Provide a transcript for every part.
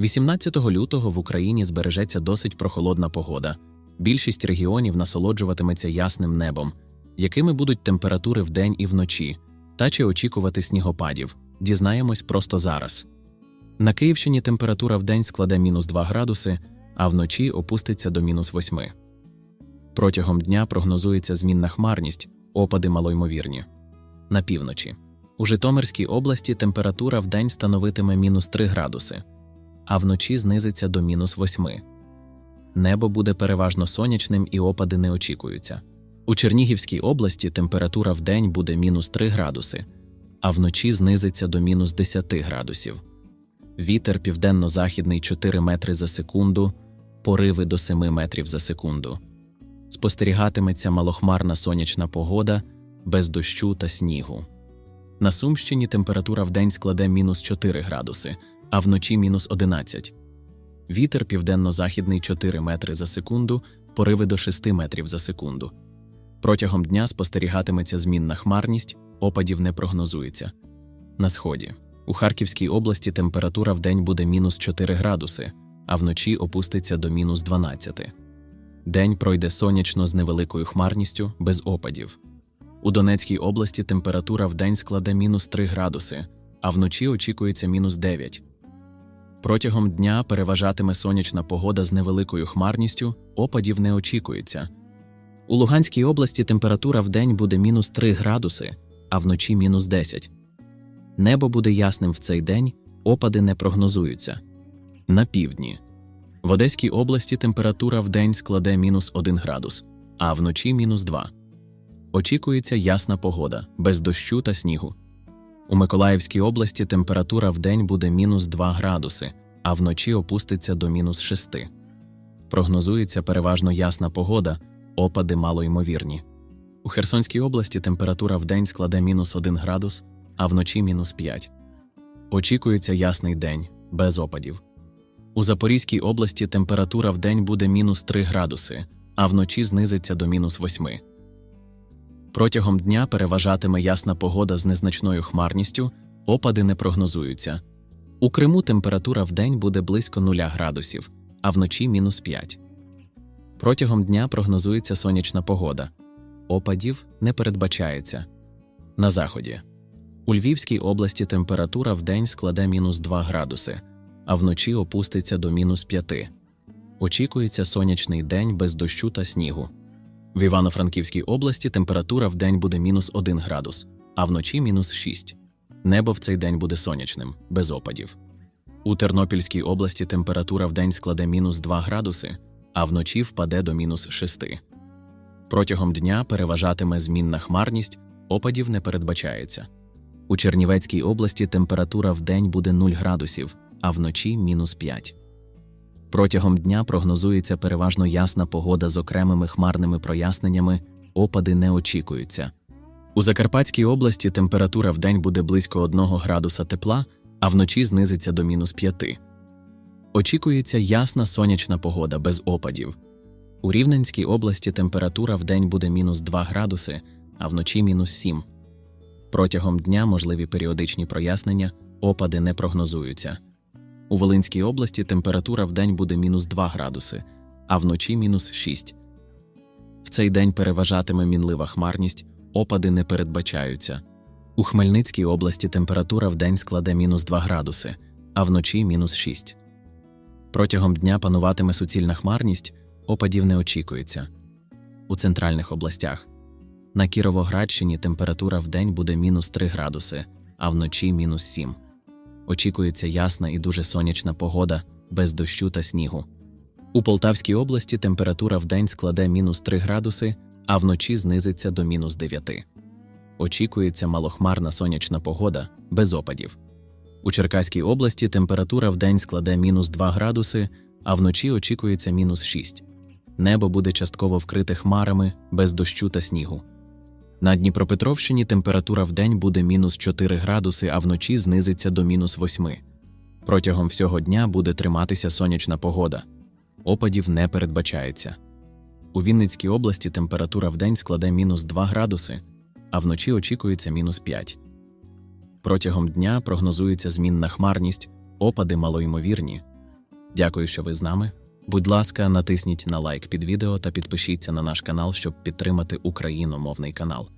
18 лютого в Україні збережеться досить прохолодна погода. Більшість регіонів насолоджуватиметься ясним небом, якими будуть температури вдень і вночі, та чи очікувати снігопадів. Дізнаємось просто зараз. На Київщині температура вдень складе мінус 2 градуси, а вночі опуститься до мінус 8. Протягом дня прогнозується змінна хмарність, опади малоймовірні. На півночі. У Житомирській області температура вдень становитиме мінус 3 градуси, а вночі знизиться до мінус 8. Небо буде переважно сонячним і опади не очікуються. У Чернігівській області температура вдень буде мінус 3 градуси, а вночі знизиться до мінус 10 градусів. Вітер південно-західний 4 метри за секунду, пориви до 7 метрів за секунду. Спостерігатиметься малохмарна сонячна погода без дощу та снігу. На Сумщині температура вдень складе мінус 4 градуси, а вночі мінус 11. Вітер південно-західний 4 метри за секунду, пориви до 6 метрів за секунду. Протягом дня спостерігатиметься змінна хмарність, опадів не прогнозується. На сході. У Харківській області температура вдень буде мінус 4 градуси, а вночі опуститься до мінус 12. День пройде сонячно з невеликою хмарністю, без опадів. У Донецькій області температура вдень складе мінус 3 градуси, а вночі очікується мінус 9. Протягом дня переважатиме сонячна погода з невеликою хмарністю, опадів не очікується. У Луганській області температура вдень буде мінус 3 градуси, а вночі мінус 10. Небо буде ясним в цей день, опади не прогнозуються. На півдні. В Одеській області температура вдень складе мінус 1 градус, а вночі мінус 2. Очікується ясна погода, без дощу та снігу. У Миколаївській області температура вдень буде мінус 2 градуси, а вночі опуститься до мінус 6. Прогнозується переважно ясна погода, опади малоймовірні. У Херсонській області температура вдень складе мінус 1 градус, а вночі мінус 5. Очікується ясний день, без опадів. У Запорізькій області температура вдень буде мінус 3 градуси, а вночі знизиться до мінус 8. Протягом дня переважатиме ясна погода з незначною хмарністю, опади не прогнозуються. У Криму температура вдень буде близько 0 градусів, а вночі мінус 5. Протягом дня прогнозується сонячна погода. Опадів не передбачається. На заході. У Львівській області температура вдень складе мінус 2 градуси, а вночі опуститься до мінус 5. Очікується сонячний день без дощу та снігу. В Івано-Франківській області температура в день буде мінус 1 градус, а вночі мінус 6. Небо в цей день буде сонячним, без опадів. У Тернопільській області температура в день складе мінус 2 градуси, а вночі впаде до мінус 6. Протягом дня переважатиме змінна хмарність, опадів не передбачається. У Чернівецькій області температура в день буде 0 градусів, а вночі мінус 5. Протягом дня прогнозується переважно ясна погода з окремими хмарними проясненнями, опади не очікуються. У Закарпатській області температура в день буде близько 1 градуса тепла, а вночі знизиться до мінус 5. Очікується ясна сонячна погода без опадів. У Рівненській області температура в день буде мінус 2 градуси, а вночі мінус 7. Протягом дня можливі періодичні прояснення, опади не прогнозуються. У Волинській області температура в день буде мінус 2 градуси, а вночі мінус 6. В цей день переважатиме мінлива хмарність, опади не передбачаються. У Хмельницькій області температура в день складе мінус 2 градуси, а вночі мінус 6. Протягом дня пануватиме суцільна хмарність, опадів не очікується. У центральних областях. На Кіровоградщині температура в день буде мінус 3 градуси, а вночі мінус 7. Очікується ясна і дуже сонячна погода, без дощу та снігу. У Полтавській області температура в день складе мінус 3 градуси, а вночі знизиться до мінус 9. Очікується малохмарна сонячна погода, без опадів. У Черкаській області температура в день складе мінус 2 градуси, а вночі очікується мінус 6. Небо буде частково вкрите хмарами, без дощу та снігу. На Дніпропетровщині температура в день буде мінус 4 градуси, а вночі знизиться до мінус 8. Протягом всього дня буде триматися сонячна погода. Опадів не передбачається. У Вінницькій області температура в день складе мінус 2 градуси, а вночі очікується мінус 5. Протягом дня прогнозується змінна хмарність, опади малоймовірні, Дякую, що ви з нами. Будь ласка, натисніть на лайк під відео та підпишіться на наш канал, щоб підтримати україномовний канал.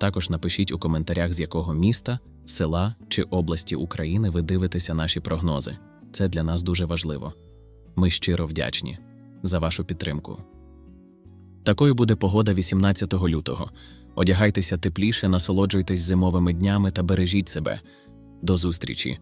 Також напишіть у коментарях, з якого міста, села чи області України ви дивитеся наші прогнози. Це для нас дуже важливо. Ми щиро вдячні за вашу підтримку. Такою буде погода 18 лютого. Одягайтеся тепліше, насолоджуйтесь зимовими днями та бережіть себе. До зустрічі!